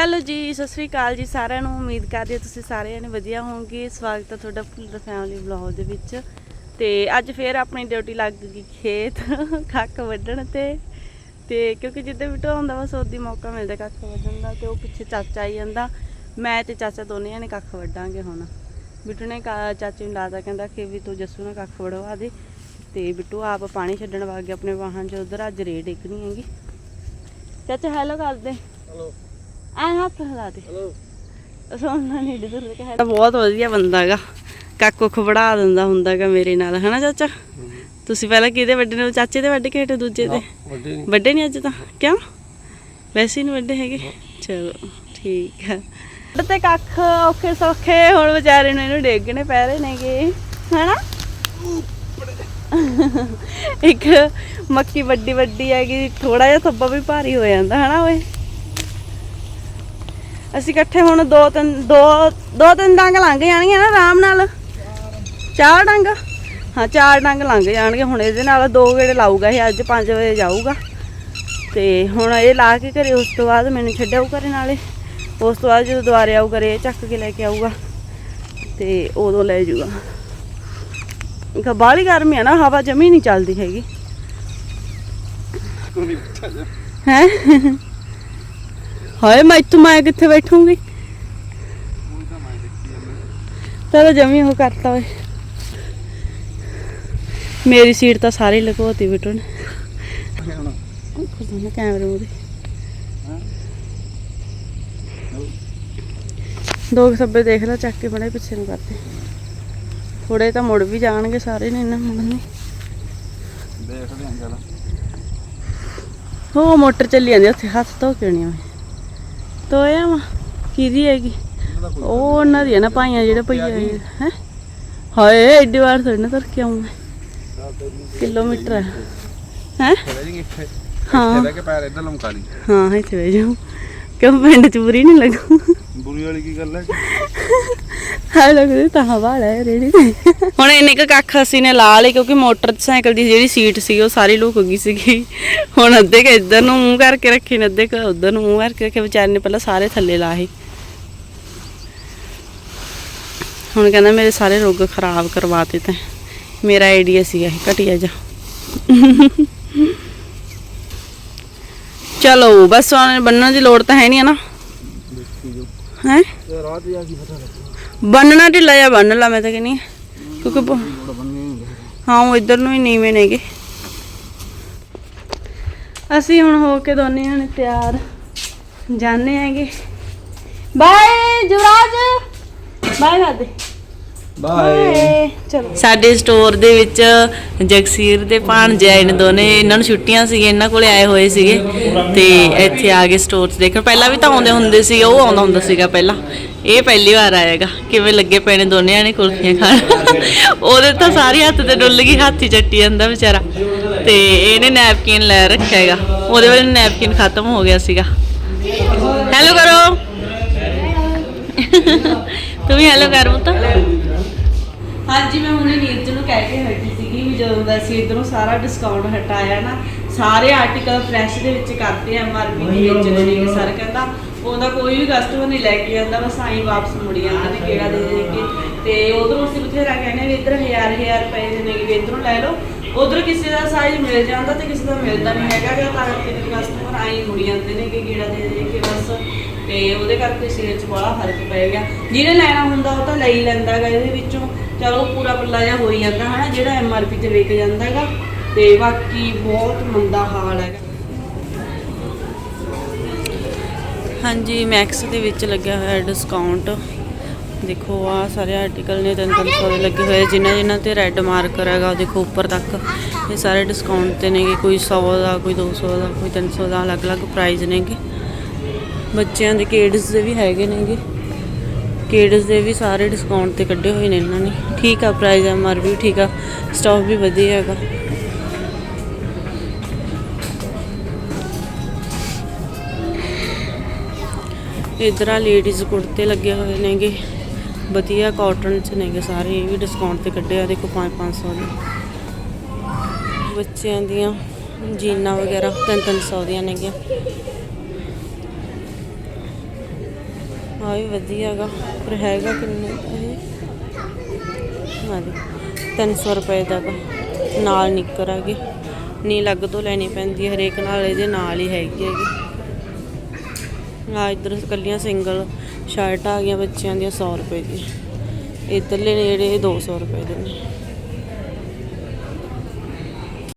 Hello ਜੀ, ਸਤਿ ਸ੍ਰੀ ਅਕਾਲ ਜੀ ਸਾਰਿਆਂ ਨੂੰ। ਉਮੀਦ ਕਰਦੀ ਹਾਂ ਤੁਸੀਂ ਸਾਰੇ ਜਣੇ ਵਧੀਆ ਹੋਵੋਗੇ। ਸਵਾਗਤ ਹੈ ਤੁਹਾਡਾ ਫੁੱਲ ਫੈਮਿਲੀ ਵਲੌਗ ਦੇ ਵਿੱਚ। ਤੇ ਅੱਜ ਫੇਰ ਆਪਣੀ ਡਿਊਟੀ ਲੱਗ ਗਈ ਖੇਤ, ਕੱਖ ਵੱਢਣ ਤੇ। ਤੇ ਕਿਉਂਕਿ ਜਿੱਦੇ ਵੀ ਢੋਂਦਾ ਵਾ, ਸੋਦੀ ਮੌਕਾ ਮਿਲਦਾ ਕੱਖ ਵੱਢਣ ਦਾ ਤੇ ਉਹ ਪਿੱਛੇ ਚਾਚਾ ਆਈ ਜਾਂਦਾ। ਮੈਂ ਤੇ ਚਾਚਾ ਦੋਨੇ ਜਣੇ ਕੱਖ ਵੱਢਾਂਗੇ ਹੁਣ। ਬਿੱਟੂ ਨੇ ਕਾ- ਚਾਚੇ ਨੂੰ ਲਾਦਾ ਕਹਿੰਦਾ ਕਿ ਵੀ ਤੂੰ ਜੱਸੂ ਨਾਲ ਕੱਖ ਵੜਵਾ ਦੇ। ਤੇ ਬਿੱਟੂ ਆਪ ਪਾਣੀ ਛੱਡਣ ਵਗ ਗਿਆ ਆਪਣੇ ਵਾਹਨ 'ਚ, ਉਧਰ ਅੱਜ ਰੇਡ ਡਿੱਗਣੀ ਹੈਗੀ। ਚਾਚਾ ਹੈਲੋ ਕਰ ਦੇ ਐ ਹੱਥ ਹਿਲਾ ਦੇ। ਹਲੋ ਸੋਨਾ ਨਹੀਂ ਡਿੱਦਰ ਕੇ ਹੈ ਬਹੁਤ ਵਧੀਆ ਬੰਦਾ ਹੈਗਾ ਕਾਕੋ ਖਬੜਾ ਦਿੰਦਾ ਹੁੰਦਾਗਾ ਮੇਰੇ ਨਾਲ ਹਨਾ ਚਾਚਾ? ਤੁਸੀਂ ਪਹਿਲਾਂ ਕਿਹਦੇ ਵੱਡੇ ਨੇ ਚਾਚੇ ਦੇ ਵੱਡੇ ਕਿ ਹਟੇ ਦੂਜੇ ਦੇ? ਵੱਡੇ ਨਹੀਂ ਅੱਜ ਤਾਂ? ਕਿਉਂ? ਵੈਸੇ ਨਹੀਂ ਵੱਡੇ ਹੈਗੇ? ਚਲੋ ਠੀਕ ਹੈ ਤੇ ਕੱਖ ਔਖੇ ਸੌਖੇ ਹੁਣ ਵਿਚਾਰੇ ਨੂੰ ਇਹਨੂੰ ਡੇਗਣੇ ਪੈ ਰਹੇ ਨੇਗੇ ਹਨਾ? ਇੱਕ ਮੱਕੀ ਵੱਡੀ ਵੱਡੀ ਹੈਗੀ ਥੋੜਾ ਜਿਹਾ ਥੱਬਾ ਵੀ ਭਾਰੀ ਹੋ ਜਾਂਦਾ ਹਨਾ ਓਏ? ਅਸੀਂ ਇਕੱਠੇ ਹੁਣ ਦੋ ਤਿੰਨ ਦੋ ਦੋ ਤਿੰਨ ਡੰਗ ਲੰਘ ਜਾਣਗੀਆਂ ਨਾ ਆਰਾਮ ਨਾਲ। ਚਾਰ ਡੰਗ? ਹਾਂ ਚਾਰ ਡੰਗ ਲੰਘ ਜਾਣਗੇ। ਹੁਣ ਇਹਦੇ ਨਾਲ ਦੋ ਗੇੜੇ ਲਾਊਗਾ ਇਹ ਅੱਜ 5 ਵਜੇ ਜਾਊਗਾ। ਤੇ ਹੁਣ ਇਹ ਲਾ ਕੇ ਘਰੇ ਉਸ ਤੋਂ ਬਾਅਦ ਮੈਨੂੰ ਛੱਡਿਆਊ ਘਰੇ ਨਾਲੇ। ਉਸ ਤੋਂ ਬਾਅਦ ਜਦੋਂ ਦੁਬਾਰੇ ਆਊ ਘਰੇ ਚੱਕ ਕੇ ਲੈ ਕੇ ਆਊਗਾ। ਤੇ ਉਦੋਂ ਲੈ ਜਾਊਗਾ। ਇੱਕ ਬਾਹਲੀ ਗਰਮੀ ਆ ਨਾ ਹਵਾ ਜਮੀ ਨਹੀਂ ਚੱਲਦੀ ਹੈਗੀ। ਕੋਈ ਨਹੀਂ ਪੁੱਛਿਆ ਜਾ। ਹੈ? ਹਾਏ ਮੈਂ ਇੱਥੋਂ ਮੈਂ ਕਿੱਥੇ ਬੈਠੂੰਗੀ? ਤੇਰਾ ਜਮੀ ਉਹ ਕਰਤਾ ਓਏ। ਮੇਰੀ ਸੀਟ ਤਾਂ ਸਾਰੀ ਲਗਵਾਤੀ ਬਿਟੂ ਨੇ ਖੁਦ ਕੈਮਰੇ ਮੂਰੇ ਦੋ ਸੱਬੇ ਦੇਖ ਲੈ ਚੱਕ ਕੇ ਬੜੇ ਪਿੱਛੇ ਨੂੰ ਕਰਦੇ। ਥੋੜੇ ਤਾਂ ਮੁੜ ਵੀ ਜਾਣਗੇ ਸਾਰੇ ਨੇ ਇਹਨਾਂ ਮੁੜਨੇ ਦੇਖਦੇ ਆਂ ਚੱਲ। ਉਹ ਮੋਟਰ ਚੱਲੀ ਜਾਂਦੀ ਉੱਥੇ ਹੱਥ ਧੋ ਕੇ ਆਉਣੀ ਤੋਇਆ ਵਾ। ਕਿਹਦੀ ਹੈਗੀ? ਉਹ ਉਹਨਾਂ ਦੀ ਨਾ ਭਾਈਆਂ ਜਿਹੜੇ ਭਈਆ ਹੈ? ਹਾਏ ਐਡੀ ਵਾਰ ਥੋੜੀ ਨਾ ਤੁਰ ਕੇ ਆਉਂ ਮੈਂ। ਕਿਲੋਮੀਟਰ ਹੈ? ਹੈ ਹਾਂ। ਇੱਥੇ ਰਹਿ ਕੇ ਪੈਰ ਇੱਧਰ ਲਮਕਾ ਲਈ। ਹਾਂ ਇੱਥੇ ਬਹਿ ਜਾਓ ਕਿਉਂ ਪਿੰਡ ਚ ਬੁਰੀ ਨਹੀਂ ਲੱਗੂ? ਬੁਰੀ ਵਾਲੀ ਕੀ ਗੱਲ ਹੈ? ਹਾਂ ਲੱਗਦੀ ਤਾਂ ਹਵਾ ਲੈ ਰੇੜੀ ਹੁਣ ਇੰਨੇ ਕੁ ਕੱਖ ਅਸੀਂ ਨੇ ਲਾ ਲਈ ਕਿਉਂਕਿ ਮੋਟਰਸਾਈਕਲ ਦੀ ਜਿਹੜੀ ਸੀਟ ਸੀ ਉਹ ਸਾਰੀ ਲੁਕ ਗਈ ਸੀਗੀ। ਹੁਣ ਅੱਧੇ ਕੁ ਇੱਧਰ ਨੂੰ ਮੂੰਹ ਕਰਕੇ ਰੱਖੇ ਨੇ ਅੱਧੇ ਕੁ ਉੱਧਰ ਨੂੰ ਮੂੰਹ ਕਰਕੇ ਰੱਖੇ ਵਿਚਾਰੇ ਨੇ ਪਹਿਲਾਂ ਸਾਰੇ ਥੱਲੇ ਲਾਏ। ਹੁਣ ਕਹਿੰਦਾ ਮੇਰੇ ਸਾਰੇ ਰੁੱਗ ਖਰਾਬ ਕਰਵਾਤੇ ਤੇ ਮੇਰਾ ਆਈਡੀਆ ਸੀਗਾ ਇਹ ਘਟਿਆ ਜਾ ਚਲੋ ਬਸ ਹੁਣ ਬੰਨਣ ਦੀ ਲੋੜ ਤਾਂ ਹੈ ਨਹੀਂ ਹੈ ਨਾ। ਜੋ ਹੈ ਰਾਤ ਆ ਕੀ ਪਤਾ ਲੱਗੂ ਬੰਨਣਾ ਢਿੱਲਾ ਜਿਹਾ ਬੰਨ ਲਾ ਮੈਂ ਤਾਂ ਕਹਿੰਦੀ ਹਾਂ। ਕਿਉਂਕਿ ਬ- ਹਾਂ ਉਹ ਇੱਧਰ ਨੂੰ ਹੀ ਨੀਵੇਂ ਨੇਗੇ। ਅਸੀਂ ਹੁਣ ਹੋ ਕੇ ਦੋਨੇ ਜਣੇ ਤਿਆਰ ਜਾਣੇ ਹੈਗੇ। ਬਾਏ ਜੁਰਾਜ ਬਾਏ ਕਰਦੇ ਬਾਏ। ਚਲੋ। ਸਾਡੇ ਸਟੋਰ ਦੇ ਵਿੱਚ ਜਗਸੀਰ ਦੇ ਭਾਣਜੇ ਆਏ ਨੇ ਦੋਨੇ। ਇਹਨਾਂ ਨੂੰ ਛੁੱਟੀਆਂ ਸੀ ਇਹਨਾਂ ਕੋਲੇ ਆਏ ਹੋਏ ਸੀਗੇ। ਤੇ ਇੱਥੇ ਆ ਕੇ ਸਟੋਰ 'ਚ ਦੇਖਣ। ਪਹਿਲਾਂ ਵੀ ਤਾਂ ਆਉਂਦੇ ਹੁੰਦੇ ਸੀ ਉਹ ਆਉਂਦਾ ਹੁੰਦਾ ਸੀਗਾ ਪਹਿਲਾਂ। ਇਹ ਪਹਿਲੀ ਵਾਰ ਆਏਗਾ। ਕਿਵੇਂ ਲੱਗੇ ਪਏ ਨੇ ਦੋਨੇ ਜਾਣੇ ਕੁਲਫੀਆਂ ਖਾਣ? ਉਹਦੇ ਤਾਂ ਸਾਰੀ ਹੱਥ ਤੇ ਡੁੱਲ ਗਈ, ਹੱਥ ਹੀ ਚੱਟੀ ਜਾਂਦਾ ਵਿਚਾਰਾ। ਤੇ ਇਹਨੇ ਨੈਪਕਿਨ ਲੈ ਰੱਖਿਆ ਹੈਗਾ। ਉਹਦੇ ਵੇਲੇ ਨੈਪਕਿਨ ਖਤਮ ਹੋ ਗਿਆ ਸੀਗਾ। ਹੈਲੋ ਕਰੋ। ਤੂੰ ਵੀ ਹੈਲੋ ਕਰ ਪੁੱਤ। ਹਾਂਜੀ, ਮੈਂ ਹੁਣੇ ਨੀਰਜ ਨੂੰ ਕਹਿ ਕੇ ਹਟੀ ਸੀਗੀ ਵੀ ਜਦੋਂ ਦਾ ਅਸੀਂ ਇਧਰੋਂ ਸਾਰਾ ਡਿਸਕਾਊਂਟ ਹਟਾਇਆ ਨਾ, ਸਾਰੇ ਆਰਟੀਕਲ ਫਰੈਸ਼ ਦੇ ਵਿੱਚ ਕਰਤੇ ਐਮਆਰਪੀ ਦੇ ਵਿੱਚ ਨੇ ਸਰ ਕਹਿੰਦਾ। ਉਹਦਾ ਕੋਈ ਵੀ ਕਸਟਮਰ ਨਹੀਂ ਲੈ ਕੇ ਜਾਂਦਾ ਬਸ ਆਈ ਵਾਪਸ ਮੁੜ ਜਾਂਦਾ ਨੇ ਕਿਹੜਾ ਦੇ ਦੇ ਕੇ। ਤੇ ਉਧਰੋਂ ਅਸੀਂ ਬਥੇਰਾ ਕਹਿੰਦੇ ਵੀ ਇੱਧਰ 1000 1000 ਰੁਪਏ ਦੇ ਨੇ ਵੀ ਇੱਧਰੋਂ ਲੈ ਲਓ। ਉਧਰ ਕਿਸੇ ਦਾ ਸਾਈਜ਼ ਮਿਲ ਜਾਂਦਾ ਤੇ ਕਿਸੇ ਦਾ ਮਿਲਦਾ ਨਹੀਂ ਹੈਗਾ ਕਿ ਤਾਂ ਕਰਕੇ ਕਸਟਮਰ ਆਈ ਮੁੜ ਜਾਂਦੇ ਨੇ ਕਿ ਕਿਹੜਾ ਦੇ ਦੇ ਕੇ ਬਸ। ਤੇ ਉਹਦੇ ਕਰਕੇ ਸੇਲ 'ਚ ਬੜਾ ਫ਼ਰਕ ਪੈ ਗਿਆ। ਜਿਹਨੇ ਲੈਣਾ ਹੁੰਦਾ ਉਹ ਤਾਂ ਲੈ ਹੀ ਲੈਂਦਾ ਹੈਗਾ ਇਹਦੇ ਵਿੱਚੋਂ। ਚਲੋ ਪੂਰਾ ਪੱਲਾ ਜਿਹਾ ਹੋ ਹੀ ਜਾਂਦਾ ਹਨਾ ਜਿਹੜਾ ਐਮਆਰਪੀ ਤੇ ਵਿਕ ਜਾਂਦਾ ਹੈਗਾ ਤੇ ਬਾਕੀ ਬਹੁਤ ਮੰਦਾ ਹਾਲ ਹੈਗਾ। ਹਾਂਜੀ ਮੈਕਸ ਦੇ ਵਿੱਚ ਲੱਗਿਆ ਹੋਇਆ ਡਿਸਕਾਊਂਟ ਦੇਖੋ, ਆ ਸਾਰੇ ਆਰਟੀਕਲ ਨੇ, ਤਿੰਨ ਤਿੰਨ ਸੌ ਦੇ ਲੱਗੇ ਹੋਏ। ਜਿਨ੍ਹਾਂ ਜਿਨ੍ਹਾਂ ਤੇ ਰੈੱਡ ਮਾਰਕਰ ਹੈਗਾ ਦੇਖੋ ਉੱਪਰ ਤੱਕ। ਇਹ ਸਾਰੇ ਡਿਸਕਾਊਂਟ ਤੇ ਨੇਗੇ। ਕੋਈ 100 ਦਾ, ਕੋਈ 200 ਦਾ, ਕੋਈ 300 ਦਾ, ਅਲੱਗ-ਅਲੱਗ ਪ੍ਰਾਈਸ ਨੇਗੇ। ਬੱਚਿਆਂ ਦੇ ਕਿਡਸ ਦੇ ਵੀ ਹੈਗੇ ਨੇਗੇ। ਕਿਡਸ ਦੇ ਵੀ ਸਾਰੇ ਡਿਸਕਾਊਂਟ ਤੇ ਕੱਢੇ ਹੋਏ ਨੇ ਇਹਨਾਂ ਨੇ। ਠੀਕ ਆ ਪ੍ਰਾਈਸ ਐਮਆਰ ਵੀ ਠੀਕ ਆ। ਸਟਾਕ ਵੀ ਵਧੀਆ ਹੈਗਾ। ਇਧਰ ਆ ਲੇਡੀਜ਼ ਕੁੜਤੇ ਲੱਗੇ ਹੋਏ ਨੇਗੇ। ਵਧੀਆ ਕਾਟਨ ਚ ਨੇਗੇ ਸਾਰੇ, ਇਹ ਵੀ ਡਿਸਕਾਊਂਟ ਤੇ ਕੱਢੇ ਆ ਦੇਖੋ 5-500 ਦੇ। ਬੱਚਿਆਂ ਦੀਆਂ ਜੀਨਾਂ ਵਗੈਰਾ 3-300 ਦੀਆਂ ਨੇਗੀਆਂ। ਆ ਵੀ ਵਧੀਆ ਗਾ ਪਰ ਹੈਗਾ ਕਿੰਨੇ? ਇਹ ਹਾਂ ਜੀ 300 ਰੁਪਏ ਦਾ ਗਾ। ਨਾਲ ਨਿੱਕਰ ਆ ਗਈ। ਨੀ ਲੱਗ ਤੋਂ ਲੈਣੀ ਪੈਂਦੀ, ਹਰੇਕ ਨਾਲ ਇਹਦੇ ਨਾਲ ਹੀ ਹੈਗੀ ਹੈਗੀ। ਆ, ਇਧਰ ਕੱਲੀਆਂ ਸਿੰਗਲ ਸ਼ਰਟ ਆ ਗਈਆਂ ਬੱਚਿਆਂ ਦੀਆਂ 100 ਰੁਪਏ ਦੀ। ਇਧਰਲੇ ਨੇ ਜਿਹੜੇ ਇਹ 200 ਰੁਪਏ ਦੇ ਨੇ।